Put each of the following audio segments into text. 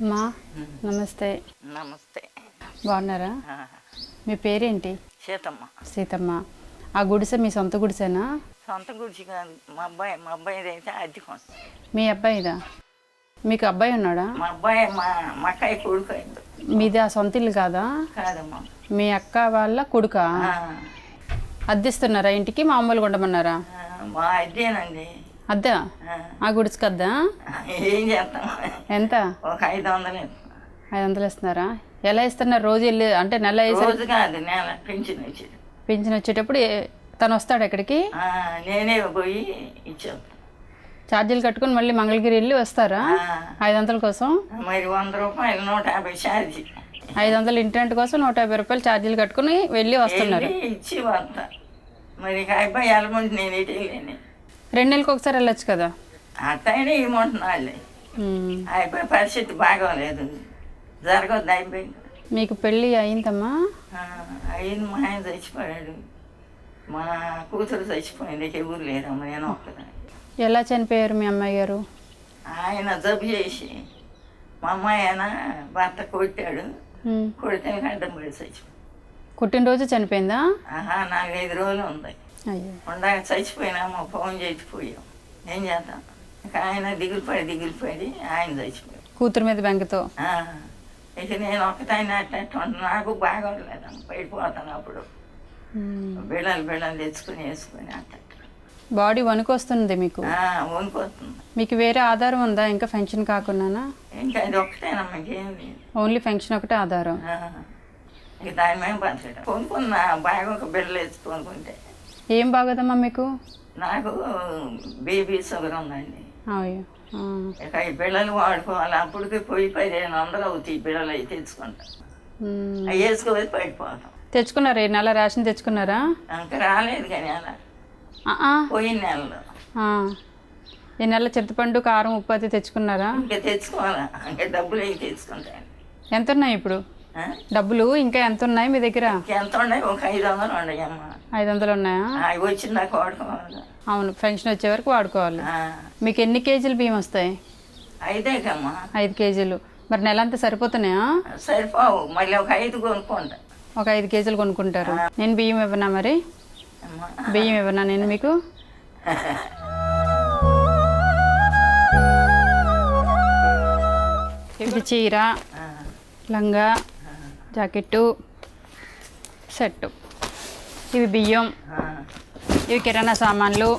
అమ్మా నమస్తే. నమస్తే. బాగున్నారా? మీ పేరేంటి? సీతమ్మ. సీతమ్మ. ఆ గుడిసె మీ సొంత గుడిసెనా? సొంత గుడిచి కాదు. మా అబ్బాయి మా అబ్బాయి అయితే అద్దెకొంది మీ అబ్బాయిదా? మీకు అబ్బాయి ఉన్నాడా? మా అబ్బాయి మా మా అక్కయ్య కొడుకు అయింది మీది ఆ సొంత ఇల్లు కాదా? కాదమ్మా. మీ అక్క వాళ్ళ కొడుకా? అద్దెస్తున్నారా ఇంటికి? మామూలుగా ఉండమన్నారా? మా అద్దెనండి. అద్దా? ఆ, గుడిసెకి అద్దా? ఏం చేస్తాం? ఎంత? ఒక ఐదు వందలు. ఐదు వందలు ఇస్తున్నారా? ఎలా ఇస్తున్నారు? రోజు వెళ్ళి అంటే నెల రోజు కాదు నేను పెంచిన వచ్చేది. పింఛన్ వచ్చేటప్పుడు తను వస్తాడు ఎక్కడికి నేనే పోయి ఇచ్చేస్తాను ఛార్జీలు కట్టుకుని మళ్ళీ మంగళగిరి వెళ్ళి వస్తారా? ఐదు వందల కోసం? మరి వంద రూపాయలు నూట యాభై ఛార్జీ. ఐదు వందలు ఇంటర్నెట్ కోసం నూట యాభై రూపాయలు ఛార్జీలు కట్టుకుని వెళ్ళి వస్తున్నారు. ఇచ్చి వస్తా. మరి అబ్బాయి వెళ్ళమంటే నేను రెండు నెలలకు ఒకసారి వెళ్ళొచ్చు కదా? అట్టయినా ఏమంటున్నాళ్ళే. అయిపోయి పరిస్థితి బాగోలేదు. జరగద్దు అయిపోయింది. మీకు పెళ్ళి అయిందమ్మా? ఆ, అయ్యింది. మా ఆయన చచ్చిపోయాడు. మా కూతురు చచ్చిపోయింది. ఎవరు లేరమ్మ నేను ఒక్కదాన్ని. ఎలా చనిపోయారు మీ అమ్మాయి గారు? ఆయన జబ్బు చేసి మా అమ్మాయి ఆయన భర్త కొట్టాడు. కొడితే గడ్డం పడి చచ్చిపోయింది పుట్టినరోజు చనిపోయిందా? ఆహా నాలుగైదు రోజులు ఉంది. ఉండగా చచ్చిపోయినాము ఫోన్ చేసిపోయాం ఏం చేద్దాం? ఇక ఆయన దిగులు పడి దిగులు పడి ఆయన చచ్చిపోయాడు. కూతురు మీద బెంగతో ఇక నేను ఒకటైనా అట్లా నాకు బాగోలేదమ్మ పడిపోతాను అప్పుడు. ఉమ్. బిళ్ళలు బిళ్ళలు తెచ్చుకుని వేసుకుని అట్ట బాడీ వణుకొస్తుంది మీకు? వణుకొస్తుంది. మీకు వేరే ఆధారం ఉందా? ఇంకా ఫంక్షన్ కాకుండానా? ఇంకా అది ఒకటేనమ్మా ఇంకేం ఓన్లీ ఫంక్షన్ ఒకటే ఆధారం. దాని మేము బతకడం. కొనుక్కున్నా బాగా ఒక బిళ్ళలు వేసి కొనుక్కుంటే. ఏం బాగోదమ్మా మీకు? నాకు బేబీ షుగర్ ఉందండి. అయ్యో. ఇక ఈ బిళ్ళలు వాడుకోవాలి. అప్పటికి పోయి పదిహేను వందలు అవుతాయి బిళ్ళలు అవి తెచ్చుకుంటా. అవి వేసుకోవాలి పడిపోతాం. తెచ్చుకున్నారా? ఈ నెల రేషన్ తెచ్చుకున్నారా? ఇంకా రాలేదు కానీ అలా. పోయిన నెలలో. ఈ నెల చింతపండు కారం ఉప్పు తెచ్చుకున్నారా? ఇంకా తెచ్చుకోవాలా? ఇంకా డబ్బులు అవి తెచ్చుకుంటాను ఎంత ఉన్నాయి ఇప్పుడు? డబ్బులు ఇంకా ఎంత ఉన్నాయి మీ దగ్గర? ఎంత ఉన్నాయి? ఒక ఐదు వందలు ఉన్నాయి అమ్మ. ఐదు వందలు ఉన్నాయా? అవి వాడుకోవాలి. అవును ఫంక్షన్ వచ్చే వరకు వాడుకోవాలి. మీకు ఎన్ని కేజీలు బియ్యం వస్తాయి? అయితే కమ్మా. ఐదు కేజీలు. మరి నెల అంతా సరిపోతున్నాయా? సరిపోవు. మళ్ళీ ఒక ఐదు కొనుక్కుంటా. ఒక ఐదు కేజీలు కొనుక్కుంటారు. నేను బియ్యం ఇవ్వనా మరి? బియ్యం ఇవ్వనా నేను మీకు? ఇది చీర లంగా జాకెట్టు సెట్టు. ఇవి బియ్యం ఇవి కిరాణా సామాన్లు.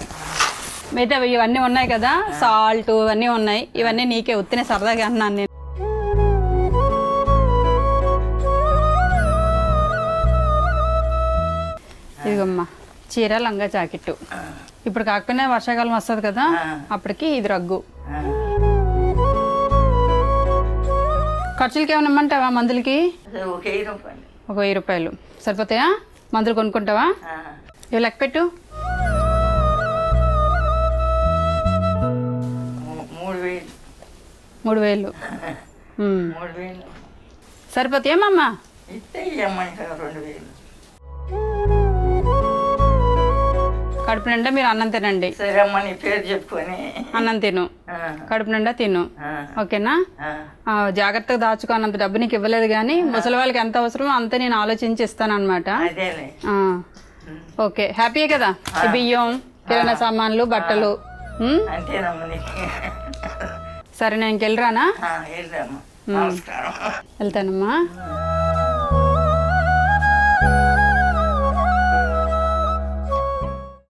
మిగతా ఇవన్నీ ఉన్నాయి కదా సాల్ట్ ఇవన్నీ ఉన్నాయి. ఇవన్నీ నీకే ఉత్తినే సరదాగా అన్నాను నేను. ఇదిగమ్మా చీర లంగా జాకెట్టు. ఇప్పుడు కాకపోయినా వర్షాకాలం వస్తుంది కదా అప్పటికి ఇది రగ్గు. ఖర్చులకి ఏమైనా ఇమ్మంటావా మందులకి? ఒక వెయ్యి రూపాయలు. సరిపోతాయా? మందులు కొనుక్కుంటావా? ఇవి లెక్క పెట్టు. మూడు వేలు. సరిపోతాయమ్మా రెండు వేలు. కడుపు నిండా మీరు అన్నం తినండి. నీ పేరు చెప్పుకొని. అన్నం తిను. కడుపు నిండా తిను. ఓకేనా? జాగ్రత్తగా దాచుకోనంత డబ్బు నీకు ఇవ్వలేదు కానీ ముసలి వాళ్ళకి ఎంత అవసరమో అంత నేను ఆలోచించి ఇస్తాను అనమాట ఓకే హ్యాపీయే కదా? బియ్యం కిరాణా సామాన్లు బట్టలు సరే నేను ఇంకెళ్ళరానా? వెళ్తానమ్మా.